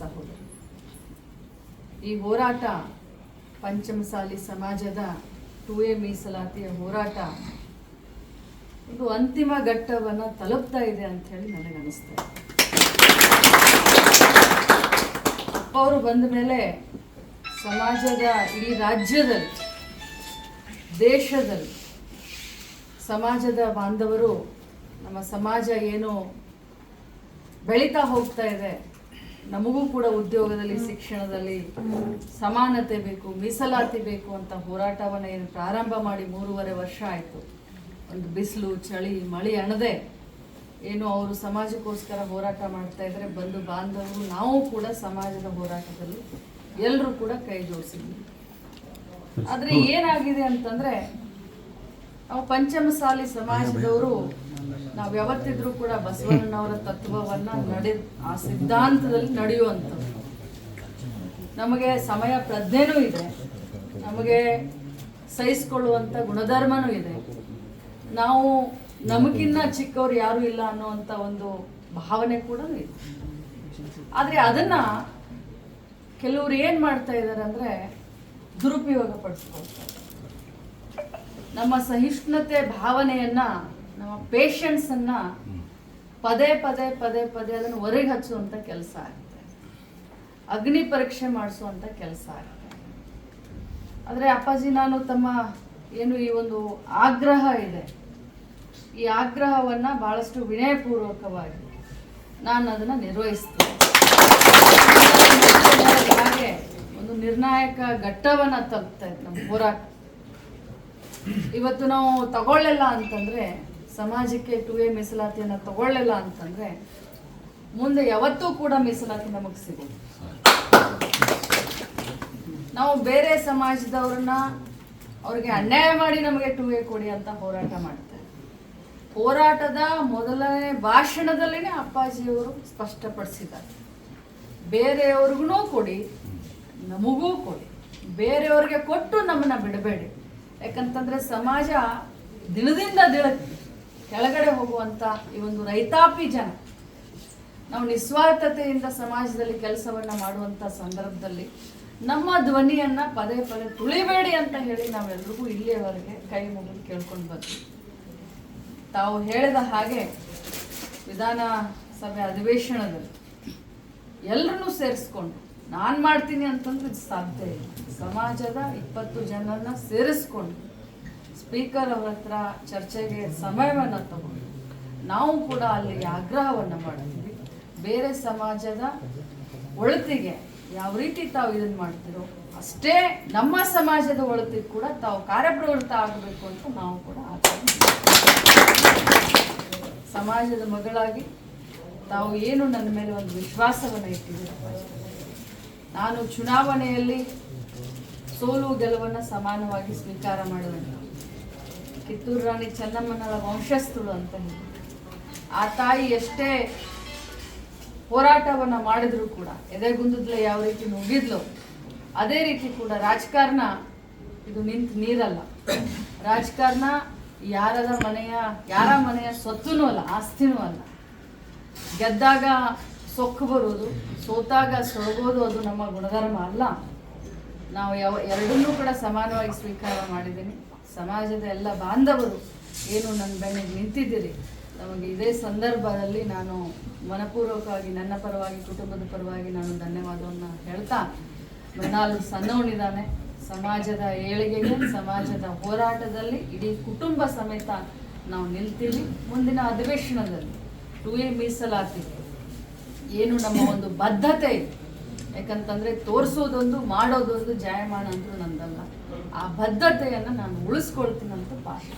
ಸಹೋದರ. ಈ ಹೋರಾಟ ಪಂಚಮಸಾಲಿ ಸಮಾಜದ ಟು ಎ ಮೀಸಲಾತಿಯ ಹೋರಾಟ ಒಂದು ಅಂತಿಮ ಘಟ್ಟವನ್ನು ತಲುಪ್ತಾ ಇದೆ ಅಂತ ಹೇಳಿ ನನಗನ್ನಿಸ್ತಾ ಇದೆ. ಅಪ್ಪ ಬಂದ ಮೇಲೆ ಸಮಾಜದ ಈ ರಾಜ್ಯದಲ್ಲಿ, ದೇಶದಲ್ಲಿ ಸಮಾಜದ ಬಾಂಧವರು ನಮ್ಮ ಸಮಾಜ ಏನು ಬೆಳೀತಾ ಹೋಗ್ತಾ ಇದೆ ನಮಗೂ ಕೂಡ ಉದ್ಯೋಗದಲ್ಲಿ, ಶಿಕ್ಷಣದಲ್ಲಿ ಸಮಾನತೆ ಬೇಕು, ಮೀಸಲಾತಿ ಬೇಕು ಅಂತ ಹೋರಾಟವನ್ನು ಏನು ಪ್ರಾರಂಭ ಮಾಡಿ ಮೂರುವರೆ ವರ್ಷ ಆಯಿತು. ಒಂದು ಬಿಸಿಲು, ಚಳಿ, ಮಳಿ ಅಣದೆ ಏನು ಅವರು ಸಮಾಜಕ್ಕೋಸ್ಕರ ಹೋರಾಟ ಮಾಡ್ತಾ ಇದ್ದಾರೆ ಬಂಧು ಬಾಂಧವರು, ನಾವು ಕೂಡ ಸಮಾಜದ ಹೋರಾಟದಲ್ಲಿ ಎಲ್ಲರೂ ಕೂಡ ಕೈ ಜೋಡಿಸಿದ್ವಿ. ಆದರೆ ಏನಾಗಿದೆ ಅಂತಂದ್ರೆ ನಾವು ಪಂಚಮಸಾಲಿ ಸಮಾಜದವರು ನಾವು ಯಾವತ್ತಿದ್ರೂ ಕೂಡ ಬಸವಣ್ಣನವರ ತತ್ವವನ್ನ ನಡೆ, ಆ ಸಿದ್ಧಾಂತದಲ್ಲಿ ನಡೆಯುವಂಥದ್ದು. ನಮಗೆ ಸಮಯ ಪ್ರಜ್ಞೆನೂ ಇದೆ. ನಮಗೆ ಸಹಿಸ್ಕೊಳ್ಳುವಂಥ ಗುಣಧರ್ಮನೂ ಇದೆ. ನಾವು ನಮಗಿನ್ನ ಚಿಕ್ಕವ್ರು ಯಾರೂ ಇಲ್ಲ ಅನ್ನುವಂಥ ಒಂದು ಭಾವನೆ ಕೂಡ ಇದೆ. ಆದರೆ ಅದನ್ನ ಕೆಲವರು ಏನು ಮಾಡ್ತಾ ಇದ್ದಾರೆ ಅಂದರೆ ದುರುಪಯೋಗ ಪಡಿಸ್ಕೊಳ್ತಾರೆ ನಮ್ಮ ಸಹಿಷ್ಣುತೆ ಭಾವನೆಯನ್ನ ನಮ್ಮ ಪೇಷನ್ಸ್ ಅನ್ನ ಪದೇ ಪದೇ ಪದೇ ಪದೇ ಅದನ್ನು ಹೊರಗೆ ಹಚ್ಚುವಂತ ಕೆಲಸ ಆಗುತ್ತೆ. ಅಗ್ನಿ ಪರೀಕ್ಷೆ ಮಾಡಿಸುವಂತ ಕೆಲಸ ಆಗುತ್ತೆ. ಆದರೆ ಅಪ್ಪಾಜಿ, ನಾನು ತಮ್ಮ ಏನು ಈ ಒಂದು ಆಗ್ರಹ ಇದೆ. ಈ ಆಗ್ರಹವನ್ನ ಬಹಳಷ್ಟು ವಿನಯಪೂರ್ವಕವಾಗಿ ನಾನು ಅದನ್ನ ನಿರ್ವಹಿಸ್ತೇನೆ. ಹಾಗೆ ಒಂದು ನಿರ್ಣಾಯಕ ಘಟ್ಟವನ್ನ ತಲುಪ್ತಾ ಇದೆ ನಮ್ಮ ಹೋರಾಟ. ಇವತ್ತು ನಾವು ತಗೊಳ್ಳಲ್ಲ ಅಂತಂದ್ರೆ ಸಮಾಜಕ್ಕೆ ಟು ಎ ಮೀಸಲಾತಿಯನ್ನು ತಗೊಳ್ಳಲ್ಲ ಅಂತಂದ್ರೆ ಮುಂದೆ ಯಾವತ್ತೂ ಕೂಡ ಮೀಸಲಾತಿ ನಮಗೆ ಸಿಗೋದು ನಾವು ಬೇರೆ ಸಮಾಜದವ್ರನ್ನ ಅವ್ರಿಗೆ ಅನ್ಯಾಯ ಮಾಡಿ ನಮಗೆ ಟು ಎ ಕೊಡಿ ಅಂತ ಹೋರಾಟ ಮಾಡ್ತಾರೆ. ಹೋರಾಟದ ಮೊದಲನೇ ಭಾಷಣದಲ್ಲಿನೇ ಅಪ್ಪಾಜಿಯವರು ಸ್ಪಷ್ಟಪಡಿಸಿದ್ದಾರೆ. ಬೇರೆಯವ್ರಿಗೂ ಕೊಡಿ, ನಮಗೂ ಕೊಡಿ. ಬೇರೆಯವ್ರಿಗೆ ಕೊಟ್ಟು ನಮ್ಮನ್ನ ಬಿಡಬೇಡಿ. ಯಾಕಂತಂದ್ರೆ ಸಮಾಜ ದಿನದಿಂದ ದಿನಕ್ಕೆ ಕೆಳಗಡೆ ಹೋಗುವಂತ ಈ ಒಂದು ರೈತಾಪಿ ಜನ ನಾವು ನಿಸ್ವಾರ್ಥತೆಯಿಂದ ಸಮಾಜದಲ್ಲಿ ಕೆಲಸವನ್ನ ಮಾಡುವಂತ ಸಂದರ್ಭದಲ್ಲಿ ನಮ್ಮ ಧ್ವನಿಯನ್ನ ಪದೇ ಪದೇ ತುಳಿಬೇಡಿ ಅಂತ ಹೇಳಿ ನಾವೆಲ್ರಿಗೂ ಇಲ್ಲಿಯವರೆಗೆ ಕೈ ಮುಗಿದು ಕೇಳ್ಕೊಂಡು ಬಂದ್ವಿ. ತಾವು ಹೇಳಿದ ಹಾಗೆ ವಿಧಾನಸಭೆ ಅಧಿವೇಶನದಲ್ಲಿ ಎಲ್ಲರನ್ನೂ ಸೇರಿಸ್ಕೊಂಡು ನಾನು ಮಾಡ್ತೀನಿ ಅಂತಂದ್ರೆ ಸಾಧ್ಯ ಇಲ್ಲ. ಸಮಾಜದ ಇಪ್ಪತ್ತು ಜನರನ್ನ ಸೇರಿಸ್ಕೊಂಡು ಸ್ಪೀಕರ್ ಅವ್ರ ಹತ್ರ ಚರ್ಚೆಗೆ ಸಮಯವನ್ನು ತಗೊಂಡು ನಾವು ಕೂಡ ಅಲ್ಲಿ ಆಗ್ರಹವನ್ನು ಮಾಡಿದ್ವಿ ಬೇರೆ ಸಮಾಜದ ಒಳತಿಗೆ ಯಾವ ರೀತಿ ತಾವು ಇದನ್ನ ಮಾಡ್ತಿರೋ ಅಷ್ಟೇ ನಮ್ಮ ಸಮಾಜದ ಒಳತಿಗೆ ಕೂಡ ತಾವು ಕಾರ್ಯಪ್ರವೃತ್ತ ಆಗಬೇಕು ಅಂತ ನಾವು ಕೂಡ ಸಮಾಜದ ಮಗಳಾಗಿ ತಾವು ಏನು ನನ್ನ ಮೇಲೆ ಒಂದು ವಿಶ್ವಾಸವನ್ನು ಇಟ್ಟಿದ್ದೀರ? ನಾನು ಚುನಾವಣೆಯಲ್ಲಿ ಸೋಲು ಗೆಲುವನ್ನು ಸಮಾನವಾಗಿ ಸ್ವೀಕಾರ ಮಾಡುವಂತ ಕಿತ್ತೂರು ರಾಣಿ ಚೆನ್ನಮ್ಮನಳ ವಂಶಸ್ಥಳು ಅಂತ ಆ ತಾಯಿ ಎಷ್ಟೇ ಹೋರಾಟವನ್ನ ಮಾಡಿದ್ರು ಕೂಡ, ಎದೆಗುಂದದ್ಲೆ ಯಾವ ರೀತಿ ನುಗ್ಗಿದ್ಲು, ಅದೇ ರೀತಿ ಕೂಡ ರಾಜಕಾರಣ ಇದು ನಿಂತು ನೀರಲ್ಲ. ರಾಜಕಾರಣ ಯಾರದ ಮನೆಯ, ಯಾರ ಮನೆಯ ಸ್ವತ್ತೂ ಅಲ್ಲ, ಆಸ್ತಿನೂ ಅಲ್ಲ. ಗೆದ್ದಾಗ ಸೊಕ್ಕು ಬರೋದು, ಸೋತಾಗ ಸೊರಗೋದು ಅದು ನಮ್ಮ ಗುಣಧರ್ಮ ಅಲ್ಲ. ನಾವು ಯಾವ ಎರಡನ್ನೂ ಕೂಡ ಸಮಾನವಾಗಿ ಸ್ವೀಕಾರ ಮಾಡಿದ್ದೀನಿ. ಸಮಾಜದ ಎಲ್ಲ ಬಾಂಧವರು ಏನು ನನ್ನ ಬೆನ್ನಿಗೆ ನಿಂತಿದ್ದೀರಿ? ನಮಗೆ ಇದೇ ಸಂದರ್ಭದಲ್ಲಿ ನಾನು ಮನಪೂರ್ವಕವಾಗಿ ನನ್ನ ಪರವಾಗಿ, ಕುಟುಂಬದ ಪರವಾಗಿ ನಾನು ಧನ್ಯವಾದವನ್ನು ಹೇಳ್ತಾ ಮೃಣಾಲ್ ಸಣ್ಣವನಿದ್ದಾನೆ. ಸಮಾಜದ ಏಳಿಗೆಗೆ, ಸಮಾಜದ ಹೋರಾಟದಲ್ಲಿ ಇಡೀ ಕುಟುಂಬ ಸಮೇತ ನಾವು ನಿಲ್ತೀವಿ. ಮುಂದಿನ ಅಧಿವೇಶನದಲ್ಲಿ ಟು ಎ ಮೀಸಲಾತಿ. ಏನು ನಮ್ಮ ಒಂದು ಬದ್ಧತೆ ಇದೆ. ಯಾಕಂತಂದ್ರೆ ತೋರಿಸೋದೊಂದು ಮಾಡೋದೊಂದು ಜಾಯಮಾನ ಅಂತೂ ನಂದಲ್ಲ. ಆ ಬದ್ಧತೆಯನ್ನು ನಾನು ಉಳಿಸ್ಕೊಳ್ತೀನಂತ ಭಾಷೆ